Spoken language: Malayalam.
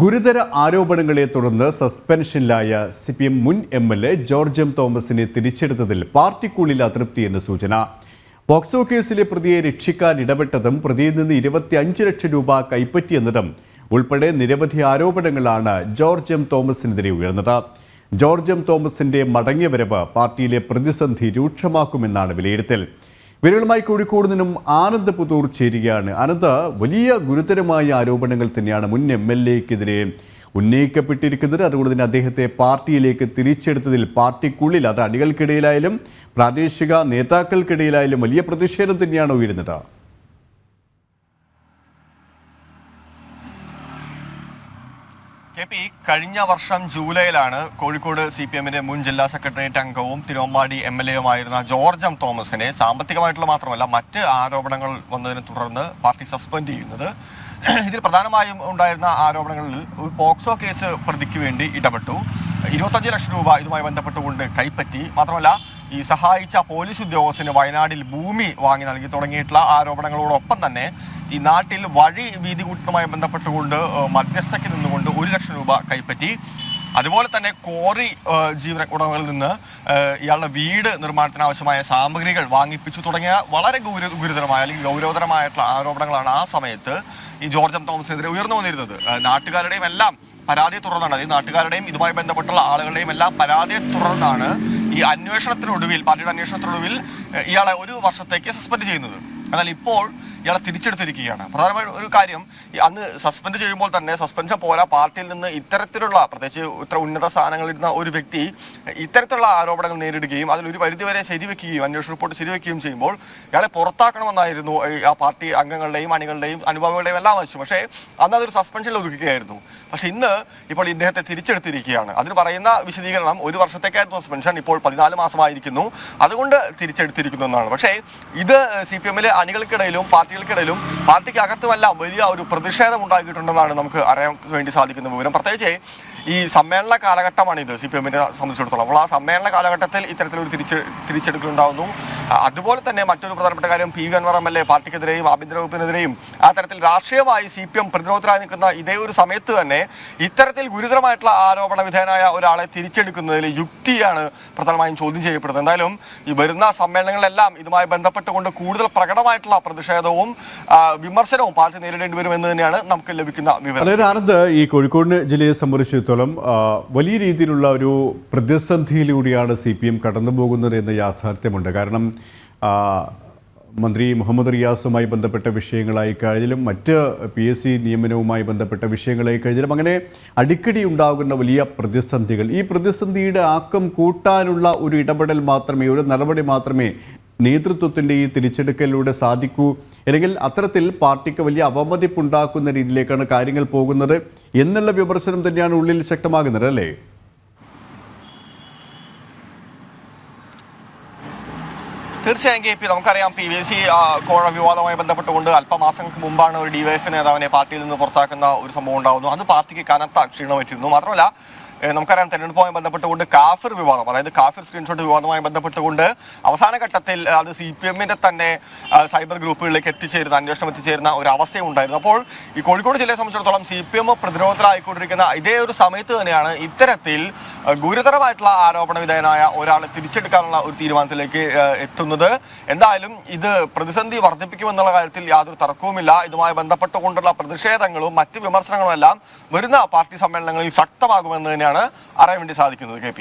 ഗുരുതര ആരോപണങ്ങളെ തുടർന്ന് സസ്പെൻഷനിലായ സി പി എം മുൻ M L A George M തോമസിനെ തിരിച്ചെടുത്തതിൽ പാർട്ടിക്കുള്ളിൽ അതൃപ്തിയെന്ന് സൂചന. പോക്സോ കേസിലെ പ്രതിയെ രക്ഷിക്കാൻ ഇടപെട്ടതും പ്രതിയിൽ നിന്ന് ഇരുപത്തിയഞ്ച് ലക്ഷം രൂപ കൈപ്പറ്റിയെന്നതും ഉൾപ്പെടെ നിരവധി ആരോപണങ്ങളാണ് ജോർജ് എം തോമസിനെതിരെ ഉയർന്നത്. ജോർജ് എം തോമസിന്റെ മടങ്ങിയവരവ് പാർട്ടിയിലെ പ്രതിസന്ധി രൂക്ഷമാക്കുമെന്നാണ് വിലയിരുത്തൽ. വിരളുമായി കോഴിക്കോട് നിന്നും ആനന്ദ് പുതൂർ ചേരുകയാണ്. ആനന്ദ വലിയ ഗുരുതരമായ ആരോപണങ്ങൾ തന്നെയാണ് മുൻ എം എൽ എക്കെതിരെ ഉന്നയിക്കപ്പെട്ടിരിക്കുന്നത്. അതുകൊണ്ട് തന്നെ അദ്ദേഹത്തെ പാർട്ടിയിലേക്ക് തിരിച്ചെടുത്തതിൽ പാർട്ടിക്കുള്ളിൽ അത് അണികൾക്കിടയിലായാലും പ്രാദേശിക നേതാക്കൾക്കിടയിലായാലും വലിയ പ്രതിഷേധം തന്നെയാണ് ഉയരുന്നത്. കെ പി കഴിഞ്ഞ വർഷം ജൂലൈയിലാണ് കോഴിക്കോട് സി പി എമ്മിന്റെ മുൻ ജില്ലാ സെക്രട്ടേറിയറ്റ് അംഗവും തിരുവമ്പാടി എം എൽ എയുമായിരുന്ന ജോർജ് എം തോമസിനെ സാമ്പത്തികമായിട്ടുള്ള മാത്രമല്ല മറ്റ് ആരോപണങ്ങൾ വന്നതിനെ തുടർന്ന് പാർട്ടി സസ്പെൻഡ് ചെയ്യുന്നത്. ഇതിൽ പ്രധാനമായും ഉണ്ടായിരുന്ന ആരോപണങ്ങളിൽ ഒരു പോക്സോ കേസ് പ്രതിക്ക് വേണ്ടി ഇടപെട്ടു. ഇരുപത്തഞ്ച് ലക്ഷം രൂപ ഇതുമായി ബന്ധപ്പെട്ടുകൊണ്ട് കൈപ്പറ്റി. മാത്രമല്ല ഈ സഹായിച്ച പോലീസ് ഉദ്യോഗസ്ഥന് വയനാടിൽ ഭൂമി വാങ്ങി നൽകി തുടങ്ങിയിട്ടുള്ള ആരോപണങ്ങളോടൊപ്പം തന്നെ ഈ നാട്ടിൽ വഴി വീതി കൂട്ടുമായി ബന്ധപ്പെട്ടുകൊണ്ട് മധ്യസ്ഥയ്ക്ക് നിന്നുകൊണ്ട് ഒരു ലക്ഷം രൂപ കൈപ്പറ്റി അതുപോലെ തന്നെ കോറി ജീവന ഉടമകളിൽ നിന്ന് ഇയാളുടെ വീട് നിർമ്മാണത്തിന് ആവശ്യമായ സാമഗ്രികൾ വാങ്ങിപ്പിച്ചു തുടങ്ങിയ വളരെ ഗൗര ഗുരുതരമായ അല്ലെങ്കിൽ ഗൗരവതരമായിട്ടുള്ള ആരോപണങ്ങളാണ് ആ സമയത്ത് ഈ ജോർജ് എം. തോമസിനെതിരെ ഉയർന്നു വന്നിരുന്നത്. നാട്ടുകാരുടെയും എല്ലാം പരാതിയെ തുടർന്നാണ്. അതായത് നാട്ടുകാരുടെയും ഇതുമായി ബന്ധപ്പെട്ടുള്ള ആളുകളുടെയും എല്ലാം പരാതിയെ തുടർന്നാണ് ഈ അന്വേഷണത്തിനൊടുവിൽ പാർട്ടിയുടെ അന്വേഷണത്തിനൊടുവിൽ ഇയാളെ ഒരു വർഷത്തേക്ക് സസ്പെൻഡ് ചെയ്യുന്നത്. എന്നാൽ ഇപ്പോൾ ഇയാളെ തിരിച്ചെടുത്തിരിക്കുകയാണ്. പ്രധാനമായും ഒരു കാര്യം അന്ന് സസ്പെൻഡ് ചെയ്യുമ്പോൾ തന്നെ സസ്പെൻഷൻ പോരാ പാർട്ടിയിൽ നിന്ന് ഇത്തരത്തിലുള്ള പ്രത്യേകിച്ച് ഇത്ര ഉന്നത സ്ഥാനങ്ങളിരുന്ന ഒരു വ്യക്തി ഇത്തരത്തിലുള്ള ആരോപണങ്ങൾ നേരിടുകയും അതിൽ ഒരു പരിധിവരെ ശരിവെക്കുകയും അന്വേഷണ റിപ്പോർട്ട് ശരിവെക്കുകയും ചെയ്യുമ്പോൾ ഇയാളെ പുറത്താക്കണമെന്നായിരുന്നു ആ പാർട്ടി അംഗങ്ങളുടെയും അണികളുടെയും അനുഭവങ്ങളുടെയും എല്ലാം ആവശ്യം. പക്ഷേ അന്ന് അതൊരു സസ്പെൻഷനിൽ ഒതുക്കുകയായിരുന്നു. പക്ഷേ ഇന്ന് ഇപ്പോൾ ഇദ്ദേഹത്തെ തിരിച്ചെടുത്തിരിക്കുകയാണ്. അതിന് പറയുന്ന വിശദീകരണം ഒരു വർഷത്തേക്കായിരുന്നു സസ്പെൻഷൻ ഇപ്പോൾ പതിനാല് മാസമായിരിക്കുന്നു. അതുകൊണ്ട് തിരിച്ചെടുത്തിരിക്കുന്നു എന്നാണ്. പക്ഷേ ഇത് സി പി എമ്മിലെ അണികൾക്കിടയിലും പാർട്ടികൾക്കിടയിലും പാർട്ടിക്ക് അകത്തുമല്ല വലിയ ഒരു പ്രതിഷേധം ഉണ്ടാക്കിയിട്ടുണ്ടെന്നാണ് നമുക്ക് അറിയാൻ വേണ്ടി സാധിക്കുന്ന വിവരം. പ്രത്യേകിച്ച് ഈ സമ്മേളന കാലഘട്ടമാണ് ഇത് സി പി എമ്മിനെ സംബന്ധിച്ചിടത്തോളം. അപ്പോൾ ആ സമ്മേളന കാലഘട്ടത്തിൽ ഇത്തരത്തിലൊരു തിരിച്ച് തിരിച്ചെടുക്കലുണ്ടാകുന്നു ഉണ്ടാകുന്നു അതുപോലെ തന്നെ മറ്റൊരു പ്രധാനപ്പെട്ട കാര്യം P V Anvar M L A പാർട്ടിക്കെതിരെയും ആഭ്യന്തര വകുപ്പിനെതിരെയും ആ തരത്തിൽ രാഷ്ട്രീയമായി സി പി എം പ്രതിരോധത്തിലായി നിൽക്കുന്ന ഇതേ ഒരു സമയത്ത് തന്നെ ഇത്തരത്തിൽ ഗുരുതരമായിട്ടുള്ള ആരോപണ വിധേയനായ ഒരാളെ തിരിച്ചെടുക്കുന്നതിൽ യുക്തിയാണ് പ്രധാനമായും ചോദ്യം ചെയ്യപ്പെടുന്നത്. എന്തായാലും ഈ വരുന്ന സമ്മേളനങ്ങളിലെല്ലാം ഇതുമായി ബന്ധപ്പെട്ടുകൊണ്ട് കൂടുതൽ പ്രകടമായിട്ടുള്ള പ്രതിഷേധവും വിമർശനവും പാർട്ടി നേരിടേണ്ടി വരുമെന്ന് തന്നെയാണ് നമുക്ക് ലഭിക്കുന്ന വിവരം. ഈ കോഴിക്കോട് ജില്ലയെ സംബന്ധിച്ചിടത്തോളം ആ, വലിയ രീതിയിലുള്ള ഒരു പ്രതിസന്ധിയിലൂടെയാണ് സി പി എം കടന്നു പോകുന്നത് എന്ന യാഥാർത്ഥ്യമുണ്ട്. കാരണം മന്ത്രി മുഹമ്മദ് റിയാസുമായി ബന്ധപ്പെട്ട വിഷയങ്ങളായി കഴിഞ്ഞാലും മറ്റ് പി എസ് സി നിയമനവുമായി ബന്ധപ്പെട്ട വിഷയങ്ങളായി കഴിഞ്ഞാലും അങ്ങനെ അടിക്കടി ഉണ്ടാകുന്ന വലിയ പ്രതിസന്ധികൾ. ഈ പ്രതിസന്ധിയുടെ ആക്കം കൂട്ടാനുള്ള ഒരു ഇടപെടൽ മാത്രമേ ഒരു നടപടി മാത്രമേ നേതൃത്വത്തിന്റെ ഈ തിരിച്ചെടുക്കലിലൂടെ സാധിക്കൂ? അല്ലെങ്കിൽ അത്തരത്തിൽ പാർട്ടിക്ക് വലിയ അവമതിപ്പുണ്ടാക്കുന്ന രീതിയിലേക്കാണ് കാര്യങ്ങൾ പോകുന്നത് എന്നുള്ള വിമർശനം തന്നെയാണ് ഉള്ളിൽ ശക്തമാകുന്നത് അല്ലേ? തീർച്ചയായും കെ പി നമുക്കറിയാം പി വി സി കോഴ വിവാദവുമായി ബന്ധപ്പെട്ടുകൊണ്ട് അല്പമാസങ്ങൾക്ക് മുമ്പാണ് ഒരു ഡി ഡിവൈഎഫ് നേതാവിനെ പാർട്ടിയിൽ നിന്ന് പുറത്താക്കുന്ന ഒരു സംഭവം ഉണ്ടാകുന്നു അത് പാർട്ടിക്ക് കനത്ത ക്ഷീണമേറ്റിരുന്നു. മാത്രമല്ല നമുക്കറിയാം തെരഞ്ഞെടുപ്പുമായി ബന്ധപ്പെട്ടുകൊണ്ട് കാഫിർ വിവാദം അതായത് കാഫിർ സ്ക്രീൻഷോട്ട് വിവാദവുമായി ബന്ധപ്പെട്ടുകൊണ്ട് അവസാന ഘട്ടത്തിൽ അത് സി പി എമ്മിന്റെ തന്നെ സൈബർ ഗ്രൂപ്പുകളിലേക്ക് എത്തിച്ചേരുന്ന അന്വേഷണം എത്തിച്ചേരുന്ന ഒരു അവസ്ഥയുണ്ടായിരുന്നു അപ്പോൾ ഈ കോഴിക്കോട് ജില്ലയെ സംബന്ധിച്ചിടത്തോളം സി പി എം പ്രതിരോധത്തിലായിക്കൊണ്ടിരിക്കുന്ന ഇതേ ഒരു സമയത്ത് തന്നെയാണ് ഇത്തരത്തിൽ ഗുരുതരമായിട്ടുള്ള ആരോപണ വിധേയനായ ഒരാളെ തിരിച്ചെടുക്കാനുള്ള ഒരു തീരുമാനത്തിലേക്ക് എത്തുന്നത്. എന്തായാലും ഇത് പ്രതിസന്ധി വർദ്ധിപ്പിക്കുമെന്നുള്ള കാര്യത്തിൽ യാതൊരു തർക്കവുമില്ല. ഇതുമായി ബന്ധപ്പെട്ടുകൊണ്ടുള്ള പ്രതിഷേധങ്ങളും മറ്റ് വിമർശനങ്ങളും എല്ലാം വരുന്ന പാർട്ടി സമ്മേളനങ്ങളിൽ ശക്തമാകുമെന്ന് തന്നെയാണ് അറിയാൻ വേണ്ടി സാധിക്കുന്നത് കെ